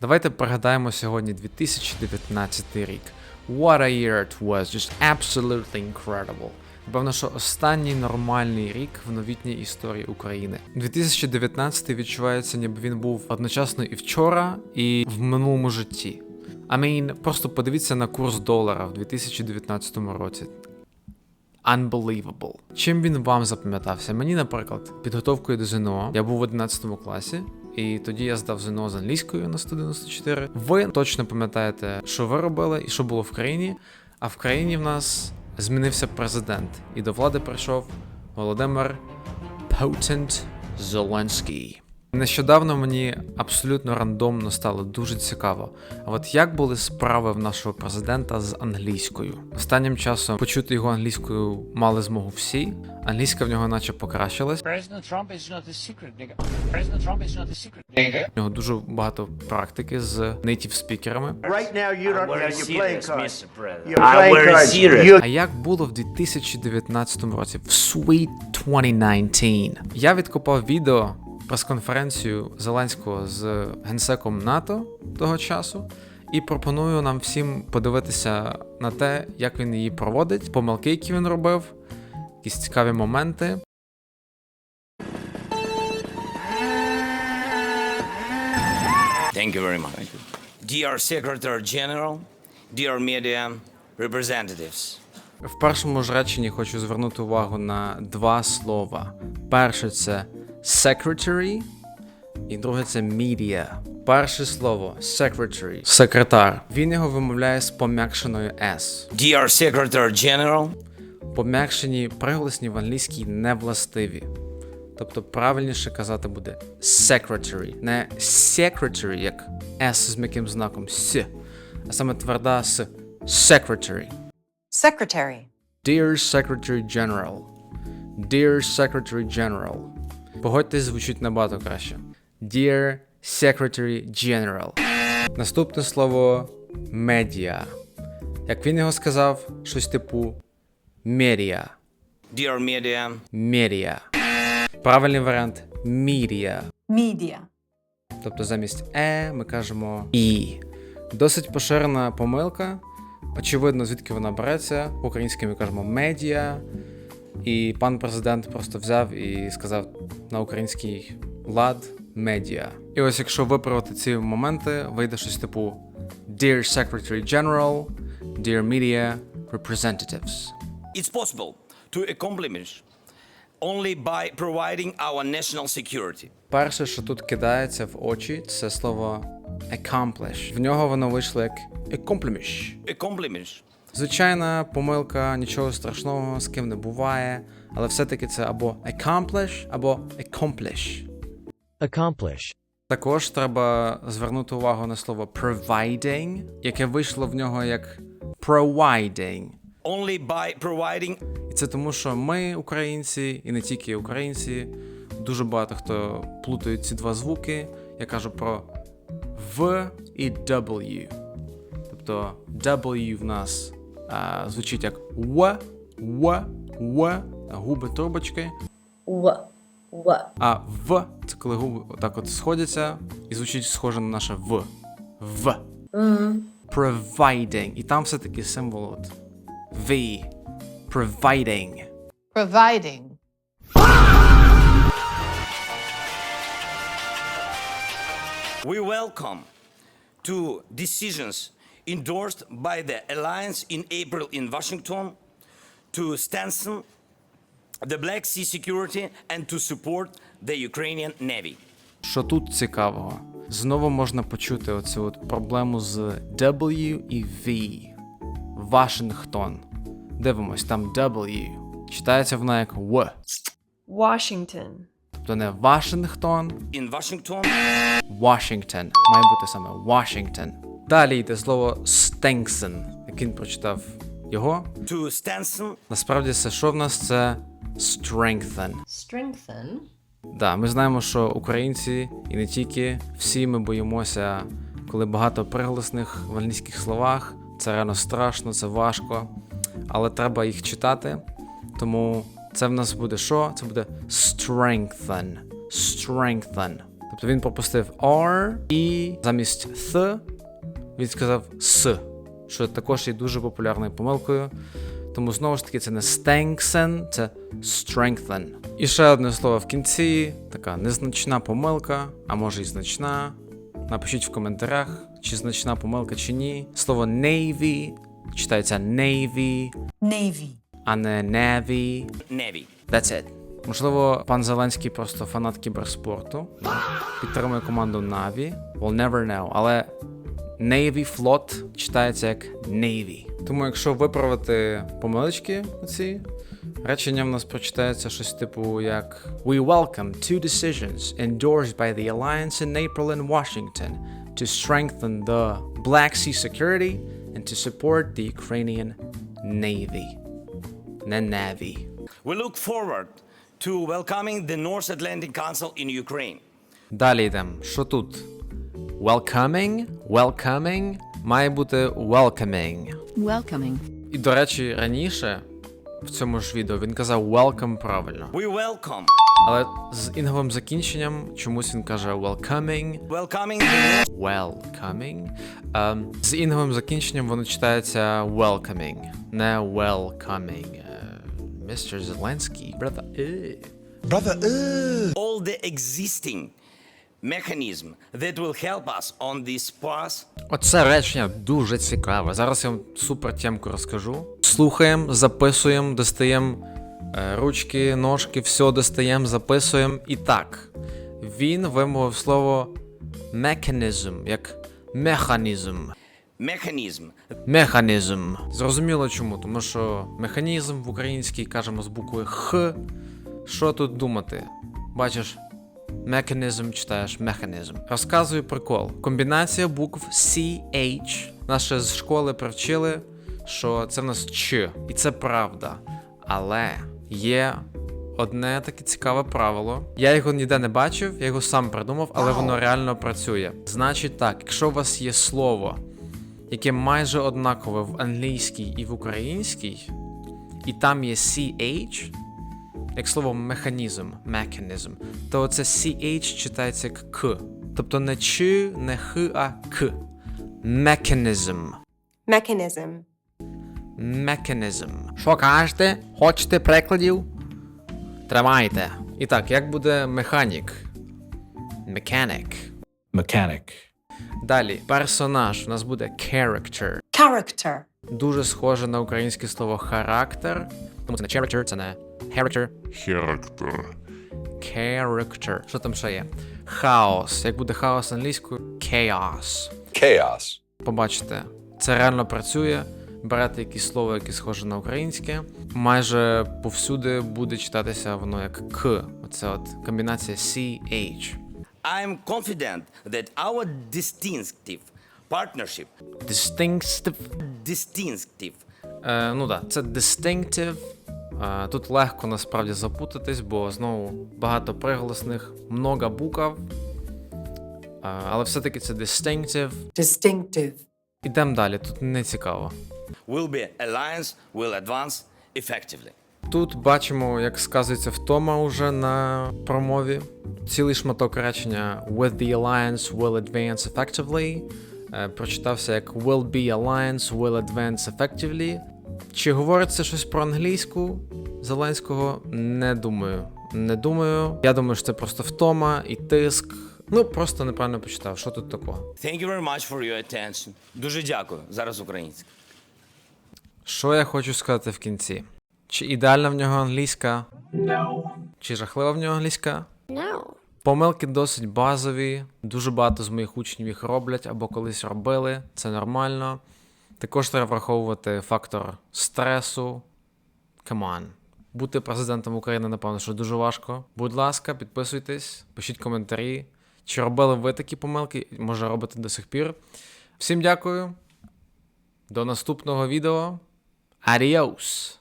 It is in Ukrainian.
Давайте пригадаємо сьогодні 2019 рік. What a year it was, just absolutely incredible. Напевно, що останній нормальний рік в новітній історії України. 2019 відчувається, ніби він був одночасно і вчора, і в минулому житті. I mean, просто подивіться на курс долара в 2019 році. Unbelievable. Чим він вам запам'ятався? Мені, наприклад, підготовкою до ЗНО. Я був в 11 класі, і тоді я здав ЗНО з англійською на 194. Ви точно пам'ятаєте, що ви робили і що було в країні. А в країні в нас змінився президент, і до влади прийшов Володимир Путін Зеленський. Нещодавно мені абсолютно рандомно стало дуже цікаво. А от як були справи в нашого президента з англійською? Останнім часом почути його англійською мали змогу всі. Англійська в нього наче покращилась. У нього дуже багато практики з нейтів спікерами. А як було в 2019 році? В Sweet 2019. Я відкопав відео прес-конференцію Зеленського з генсеком НАТО того часу. І пропоную нам всім подивитися на те, як він її проводить, помилки, які він робив, якісь цікаві моменти. Thank you very much. Dear Secretary General, dear media representatives, В першому ж реченні хочу звернути увагу на два слова. Перше це secretary, і друге це media. Перше слово secretary, секретар. Він його вимовляє з пом'якшеною S. dear Secretary General, Пом'якшені приголосні в англійській не властиві. Тобто правильніше казати буде secretary, не secretary, як S з м'яким знаком S, а саме тверда С. Secretary. Secretary. Dear Secretary General. Dear Secretary General. Погодьтесь, звучить набагато краще. Dear Secretary General. Наступне слово медіа. Як він його сказав, щось типу медіа. dear media, Медіа. Правильний варіант медіа. Media. Тобто замість е ми кажемо і. Досить поширена помилка. Очевидно, звідки вона береться. Українською ми кажемо медіа. І пан президент просто взяв і сказав на український лад медіа. І ось якщо виправити ці моменти, вийде щось типу Dear Secretary General, Dear Media Representatives. it's possible to accomplish only by providing our national security. Перше, що тут кидається в очі, це слово accomplish. В нього воно вийшло як accomplish. Accomplish Звичайна помилка, нічого страшного, з ким не буває, але все-таки це або accomplish, або accomplish. Accomplish. Також треба звернути увагу на слово providing, яке вийшло в нього як providing. only by providing І це тому, що ми, українці, і не тільки українці, дуже багато хто плутають ці два звуки. Я кажу про В і W. Тобто W в нас а, звучить як В, В, В, губи трубочки, В. В. а В це коли губи отак от сходяться і звучить схоже на наше В. В. Providing. І там все-таки символ от V. Providing. Providing. We welcome two decisions endorsed by the alliance in April in Washington to strengthen the Black Sea security and to support the Ukrainian Navy. Що тут цікавого? Знову можна почути оцю от проблему з W і V. Вашингтон. Дивимось, там W. Читається вона як В. Washington. Тобто не Вашингтон, In Washington, Washington. Має бути саме Washington. Далі йде слово Стенксен. Як він прочитав його. to Насправді це що в нас це strengthen. Strengthen. Да, ми знаємо, що українці і не тільки всі ми боїмося, коли багато приголосних в англійських словах. Це реально страшно, це важко. Але треба їх читати. Тому це в нас буде що? Це буде strengthen. Strengthen. Тобто він пропустив R і замість th він сказав с, що також є дуже популярною помилкою. Тому знову ж таки це не strengthen, це strengthen. І ще одне слово в кінці, така незначна помилка, а може і значна. Напишіть в коментарях, чи значна помилка, чи ні. Слово navy читається navy, Navy. а не navy. Navy. That's it. Можливо, пан Зеленський просто фанат кіберспорту. Підтримує команду Navy. We'll never know. Але Navy Flot читається як Navy. Тому якщо виправити помилочки ці, речення в нас прочитається щось типу як We welcome two decisions endorsed by the alliance in April in Washington to strengthen the Black Sea security and to support the Ukrainian Navy. Не Navy. We look forward to welcoming the North Atlantic Council in Ukraine. Далі йдемо. Що тут? Welcoming, welcoming має бути welcoming. Welcoming. І, до речі, раніше в цьому ж відео він казав welcome правильно. We welcome, Але з інговим закінченням чомусь він каже welcoming, welcoming welcoming. Ем, з інговим закінченням воно читається welcoming, не welcoming. Е, Mr. Зеленський, брата. е. all the existing mechanism that will help us on this path Оце речення дуже цікаве. Зараз я вам супер тємку розкажу. Слухаємо, записуємо, достаємо е, ручки, ножки, все достаємо, записуємо. І так, він вимовив слово mechanism, як механізм. mechanism Механізм. Зрозуміло чому, тому що механізм в українській кажемо з буквою Х. Що тут думати? Бачиш, механізм читаєш механізм. Розказую прикол. Комбінація букв CH. Нас ще з школи привчили, що це в нас Ч. І це правда. Але є одне таке цікаве правило. Я його ніде не бачив, я його сам придумав, але воно реально працює. Значить так, якщо у вас є слово, яке майже однакове в англійській і в українській, і там є CH, як слово механізм, механізм, то це CH читається як К. Тобто не Ч, не Х, а К. Механізм. mechanism, Механізм. Що кажете? Хочете прикладів? Тримайте. І так, як буде механік? Mechanic. Mechanic. Далі, персонаж у нас буде character. Character. Дуже схоже на українське слово характер. Тому це не character, це не character. Character. Character. Що там ще є? Хаос. Як буде хаос англійською? Chaos. Chaos. Побачите, це реально працює. Берете якісь слово, яке схоже на українське. Майже повсюди буде читатися воно як К. Оце от комбінація CH. I'm confident that our distinctive partnership Distinctive. distinctive Е, ну так, да, це distinctive. Е, тут легко насправді запутатись, бо знову багато приголосних, много букв. Е, але все-таки це distinctive. Distinctive. Ідемо далі, тут не цікаво. will be alliance will advance effectively. Тут бачимо, як сказується втома уже на промові. Цілий шматок речення With the alliance will advance effectively. Е, прочитався як Will be alliance will advance effectively. Чи говориться щось про англійську Зеленського? Не думаю. Не думаю. Я думаю, що це просто втома і тиск. Ну, просто неправильно почитав. Що тут такого? Thank you very much for your attention. Дуже дякую. Зараз українська. Що я хочу сказати в кінці? Чи ідеальна в нього англійська? Чи жахлива в нього англійська? Помилки досить базові. Дуже багато з моїх учнів їх роблять або колись робили. Це нормально. Також треба враховувати фактор стресу. Come on. Бути президентом України, напевно, що дуже важко. Будь ласка, підписуйтесь, пишіть коментарі. Чи робили ви такі помилки? Може, робите до сих пір. Всім дякую. До наступного відео. Adios!